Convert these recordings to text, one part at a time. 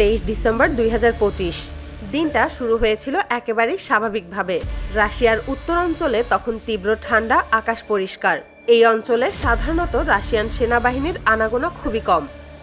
তেইশ ডিসেম্বর দুই হাজার পঁচিশ। দিনটা শুরু হয়েছিল একেবারেই স্বাভাবিকভাবে। রাশিয়ার উত্তরাঞ্চলে তখন তীব্র ঠান্ডা, আকাশ পরিষ্কার। এই অঞ্চলে সাধারণত রাশিয়ান সেনাবাহিনীর আনাগোনা খুবই কম।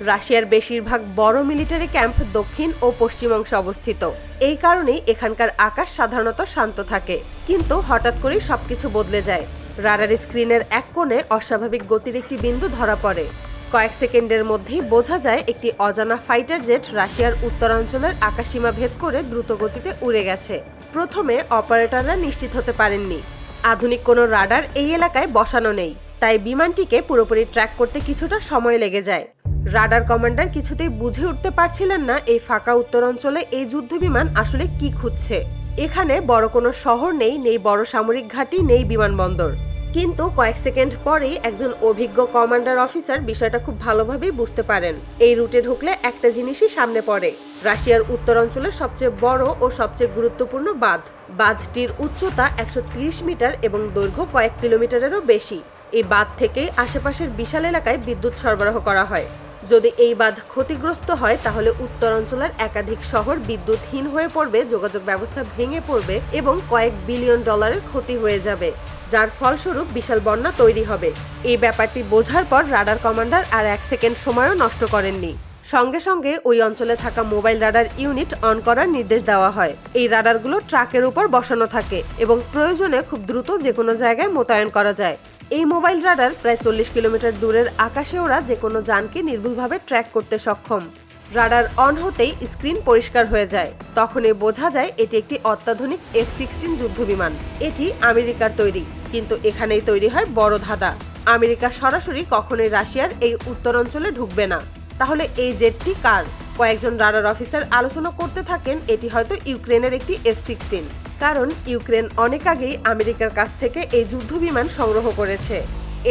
রাশিয়ার বেশিরভাগ বড় মিলিটারি ক্যাম্প দক্ষিণ ও পশ্চিম অংশে অবস্থিত। এই কারণেই এখানকার আকাশ সাধারণত শান্ত থাকে। কিন্তু হঠাৎ করেই সবকিছু বদলে যায়। রাডার স্ক্রিনের এক কোণে অস্বাভাবিক গতির একটি বিন্দু ধরা পড়ে। কয়েক সেকেন্ডের মধ্যেই বোঝা যায় একটি অজানা ফাইটার জেট রাশিয়ার উত্তরাঞ্চলের আকাশসীমা ভেদ করে দ্রুত গতিতে উড়ে গেছে। প্রথমে অপারেটররা নিশ্চিত হতে পারেননি। আধুনিক কোনো রাডার এই এলাকায় বসানো নেই, তাই বিমানটিকে পুরোপুরি ট্র্যাক করতে কিছুটা সময় লেগে যায়। রাডার কমান্ডার কিছুতেই বুঝে উঠতে পারছিলেন না এই ফাঁকা উত্তরাঞ্চলে এই যুদ্ধ বিমান আসলে কি খুঁজছে। এখানে বড় কোনো শহর নেই নেই বড় সামরিক ঘাঁটি, নেই বিমানবন্দর। কিন্তু কয়েক সেকেন্ড পরেই একজন অভিজ্ঞ কমান্ডার অফিসার বিষয়টা খুব ভালোভাবেই বুঝতে পারেন। এই রুটে ঢুকলে একটা জিনিসই সামনে পড়ে। রাশিয়ার উত্তরাঞ্চলের সবচেয়ে বড় ও সবচেয়ে গুরুত্বপূর্ণ বাঁধ। বাঁধটির উচ্চতা একশো মিটার এবং দৈর্ঘ্য কয়েক কিলোমিটারেরও বেশি। এই বাঁধ থেকেই আশেপাশের বিশাল এলাকায় বিদ্যুৎ সরবরাহ করা হয়। যদি এই বাঁধ ক্ষতিগ্রস্ত হয়, তাহলে উত্তরাঞ্চলের একাধিক শহর বিদ্যুৎহীন হয়ে পড়বে, যোগাযোগ ব্যবস্থা ভেঙে পড়বে এবং কয়েক বিলিয়ন ডলারের ক্ষতি হয়ে যাবে। যার ফলস্বরূপ বিশাল বন্যা তৈরি হবে। এই ব্যাপারটি বোঝার পর রাডার কমান্ডার আর এক সেকেন্ড সময়ও নষ্ট করেননি। সঙ্গে সঙ্গে ওই অঞ্চলে থাকা মোবাইল রাডার ইউনিট অন করার নির্দেশ দেওয়া হয়। এই রাডারগুলো ট্রাকের উপর বসানো থাকে এবং প্রয়োজনে খুব দ্রুত যে কোনো জায়গায় মোতায়েন করা যায়। এই মোবাইল রাডার প্রায় চল্লিশ কিলোমিটার দূরের আকাশে ওরা যে কোনো যানকে নির্ভুলভাবে ট্র্যাক করতে সক্ষম। রাডার অন হতেই স্ক্রিন পরিষ্কার হয়ে যায়। তখনই বোঝা যায় এটি একটি অত্যাধুনিক এফ সিক্সটিন যুদ্ধবিমান। এটি আমেরিকার তৈরি। কিন্তু এখানেই তৈরি হয় বড় ধাঁধা। আমেরিকা সরাসরি কখনোই রাশিয়ার এই উত্তরাঞ্চলে ঢুকবে না। তাহলে এই জেটটি কার? কয়েকজন রাডার অফিসার আলোচনা করতে থাকেন, এটি হয়তো ইউক্রেনের একটি এফ সিক্সটিন। কারণ ইউক্রেন অনেক আগেই আমেরিকার কাছ থেকে এই যুদ্ধবিমান সংগ্রহ করেছে।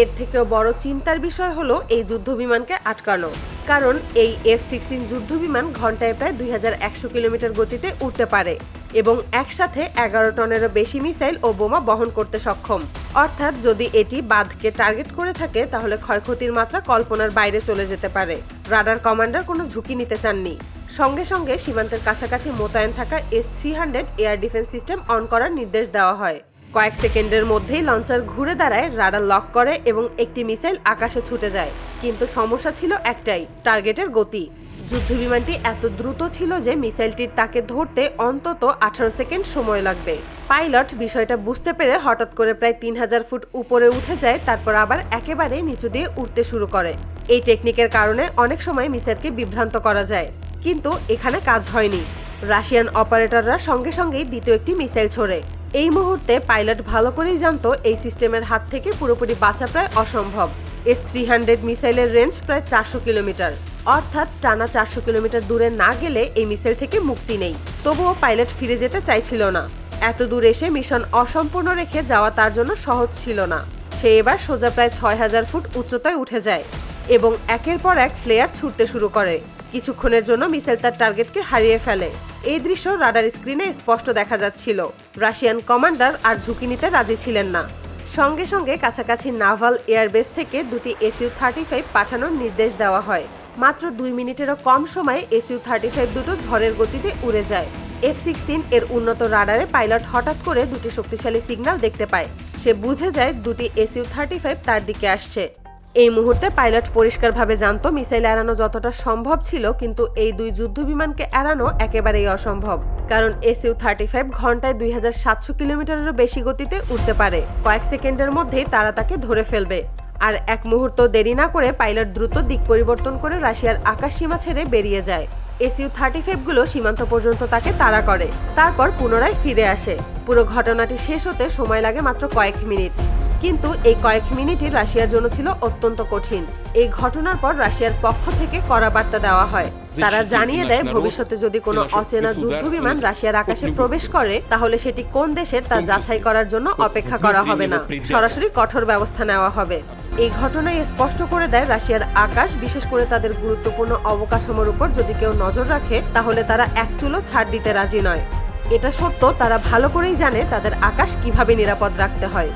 এর থেকেও বড় চিন্তার বিষয় হলো এই যুদ্ধবিমানকে আটকানো। কারণ এই এফ সিক্সটিন যুদ্ধবিমান ঘন্টায় প্রায় দুই হাজার একশো কিলোমিটার গতিতে উঠতে পারে। এবং একসাথে এগারো টনেরও বেশি মিসাইল ও বোমা বহন করতে সক্ষম। অর্থাৎ যদি এটি বাঁধকে টার্গেট করে থাকে, তাহলে ক্ষয়ক্ষতির মাত্রা কল্পনার বাইরে চলে যেতে পারে। রাডার কমান্ডার কোনো ঝুঁকি নিতে চাননি। সঙ্গে সঙ্গে সীমান্তের কাছাকাছি মোতায়েন থাকা S three hundred air defence system on করার নির্দেশ দেওয়া হয়। কয়েক সেকেন্ডের মধ্যেই লঞ্চার ঘুরে দাঁড়ায়, রাডার লক করে এবং একটি মিসাইল আকাশে ছুটে যায়। কিন্তু সমস্যা ছিল একটাই, টার্গেটের গতি। যুদ্ধবিমানটি এত দ্রুত ছিল যে মিসাইলটির তাকে ধরতে অন্তত আঠারো সেকেন্ড সময় লাগবে। পাইলট বিষয়টা বুঝতে পেরে হঠাৎ করে প্রায় তিন হাজার ফুট উপরে উঠে যায়, তারপর আবার একেবারে নিচু দিয়ে উঠতে শুরু করে। এই টেকনিকের কারণে অনেক সময় মিসাইলকে বিভ্রান্ত করা যায়। কিন্তু এখানে কাজ হয়নি। রাশিয়ান অপারেটররা সঙ্গে সঙ্গেই দ্বিতীয় একটি মিসাইল ছোড়ে। এই মুহূর্তে পাইলট ভালো করেই জানতো এই সিস্টেমের হাত থেকে পুরোপুরি বাঁচা প্রায় অসম্ভব। এস থ্রি হান্ড্রেড মিসাইলের রেঞ্জ প্রায় চারশো কিলোমিটার। অর্থাৎ টানা চারশো কিলোমিটার দূরে না গেলে এই মিসাইল থেকে মুক্তি নেই। তবুও পাইলট ফিরে যেতে চাইছিল না। এত দূর এসে মিশন অসম্পূর্ণ রেখে যাওয়া তার জন্য সহজ ছিল না। সে এবার সোজা প্রায় ছয় হাজার ফুট উচ্চতায় উঠে যায় এবং একের পর এক ফ্লেয়ার ছুটতে শুরু করে। কিছুক্ষণের জন্য মিসাইল তার টার্গেটকে হারিয়ে ফেলে। এই দৃশ্য রাডার স্ক্রিনে স্পষ্ট দেখা যাচ্ছিল। রাশিয়ান কমান্ডার আর ঝুঁকি নিতে রাজি ছিলেন না। সঙ্গে সঙ্গে কাছাকাছি নাভাল এয়ারবেস থেকে দুটি এসইউ থার্টি ফাইভ পাঠানোর নির্দেশ দেওয়া হয়। মাত্র দুই মিনিটেরও কম সময়ে এসইউ থার্টি ফাইভ দুটো ঝড়ের গতিতে উড়ে যায়। এফ সিক্সটিন এর উন্নত রাডারে পাইলট হঠাৎ করে দুটি শক্তিশালী সিগন্যাল দেখতে পায়। সে বুঝে যায় দুটি এসইউ থার্টি ফাইভ তার দিকে আসছে। এই মুহূর্তে পাইলট পরিষ্কারভাবে জানতো মিসাইল এড়ানো যতটা সম্ভব ছিল, কিন্তু এই দুই যুদ্ধ বিমানকে এড়ানো একেবারেই অসম্ভব। কারণ এসইউ থার্টি ফাইভ ঘন্টায় দুই হাজার সাতশো কিলোমিটারেরও বেশি গতিতে উঠতে পারে। কয়েক সেকেন্ডের মধ্যেই তারা তাকে ধরে ফেলবে। আর এক মুহূর্ত দেরি না করে পাইলট দ্রুত দিক পরিবর্তন করে রাশিয়ার আকাশ সীমা ছেড়ে বেরিয়ে যায়। এসইউ থার্টি ফাইভগুলো সীমান্ত পর্যন্ত তাকে তাড়া করে। তারপর পুনরায় ফিরে আসে। পুরো ঘটনাটি শেষ হতে সময় লাগে মাত্র কয়েক মিনিট। কিন্তু এই কয়েক মিনিটই রাশিয়ার জন্য ছিল অত্যন্ত কঠিন। এই ঘটনার পর রাশিয়ার পক্ষ থেকে কড়া বার্তা দেওয়া হয়। তারা জানিয়ে দেয় ভবিষ্যতে যদি কোনো অচেনা যুদ্ধ বিমান রাশিয়ার আকাশে প্রবেশ করে তাহলে সেটি কোন দেশের তা যাচাই করার জন্য অপেক্ষা করা হবে না। সরাসরি কঠোর ব্যবস্থা নেওয়া হবে। এই ঘটনায় স্পষ্ট করে দেয় রাশিয়ার আকাশ বিশেষ করে তাদের গুরুত্বপূর্ণ অবকাঠামোর উপর যদি কেউ নজর রাখে তাহলে তারা এক চুলো ছাড় দিতে রাজি নয়। এটা সত্য তারা ভালো করেই জানে তাদের আকাশ কীভাবে নিরাপদ রাখতে হয়।